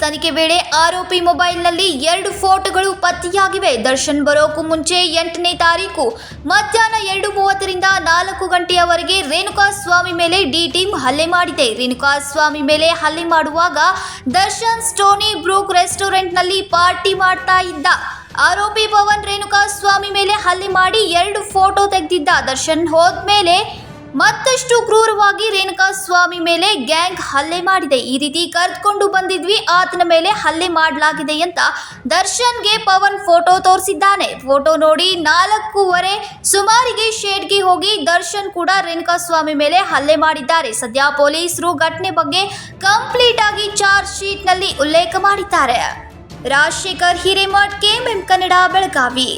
ತನಿಖೆ ವೇಳೆ ಆರೋಪಿ ಮೊಬೈಲ್ನಲ್ಲಿ ಎರಡು ಫೋಟೋಗಳು ಪತ್ತೆಯಾಗಿವೆ. ದರ್ಶನ್ ಬರೋಕ್ಕೂ ಮುಂಚೆ ಎಂಟನೇ ತಾರೀಕು ಮಧ್ಯಾಹ್ನ ಎರಡು ಮೂವತ್ತರಿಂದ ನಾಲ್ಕು ಗಂಟೆಯವರೆಗೆ ರೇಣುಕಾ ಸ್ವಾಮಿ ಮೇಲೆ ಡಿ ಟೀಮ್ ಹಲ್ಲೆ ಮಾಡಿದೆ. ರೇಣುಕಾ ಸ್ವಾಮಿ ಮೇಲೆ ಹಲ್ಲೆ ಮಾಡುವಾಗ ದರ್ಶನ್, ಸ್ಟೋನಿ ಬ್ರೂಕ್ ರೆಸ್ಟೋರೆಂಟ್ನಲ್ಲಿ ಪಾರ್ಟಿ ಮಾಡ್ತಾ ಇದ್ದ. ಆರೋಪಿ ಪವನ್ ರೇಣುಕಾ ಸ್ವಾಮಿ ಮೇಲೆ ಹಲ್ಲೆ ಮಾಡಿ ಎರಡು ಫೋಟೋ ತೆಗೆದಿದ್ದ. ದರ್ಶನ್ ಹೋದ್ಮೇಲೆ ಮತ್ತಷ್ಟು ಕ್ರೂರವಾಗಿ ರೇಣುಕಾ ಸ್ವಾಮಿ ಮೇಲೆ ಗ್ಯಾಂಗ್ ಹಲ್ಲೆ ಮಾಡಿದೆ. ಈ ರೀತಿ ಕರೆದುಕೊಂಡು ಬಂದಿದ್ವಿ. ಆತನ ಮೇಲೆ ಹಲ್ಲೆ ಮಾಡಲಾಗಿದೆ ಅಂತ ದರ್ಶನ್ಗೆ ಪವನ್ ಫೋಟೋ ತೋರಿಸಿದ್ದಾನೆ. ಫೋಟೋ ನೋಡಿ ನಾಲ್ಕೂವರೆ ಸುಮಾರಿಗೆ ಶೇಡ್ಗೆ ಹೋಗಿ ದರ್ಶನ್ ಕೂಡ ರೇಣುಕಾ ಸ್ವಾಮಿ ಮೇಲೆ ಹಲ್ಲೆ ಮಾಡಿದ್ದಾರೆ. ಸದ್ಯ ಪೊಲೀಸರು ಘಟನೆ ಬಗ್ಗೆ ಕಂಪ್ಲೀಟ್ ಆಗಿ ಚಾರ್ಜ್ ಶೀಟ್ನಲ್ಲಿ ಉಲ್ಲೇಖ ಮಾಡಿದ್ದಾರೆ. ರಾಜಶೇಖರ್ ಹಿರೇಮಠ್, ಕೆಎಂಎಂ ಕನ್ನಡ, ಬೆಳಗಾವಿ.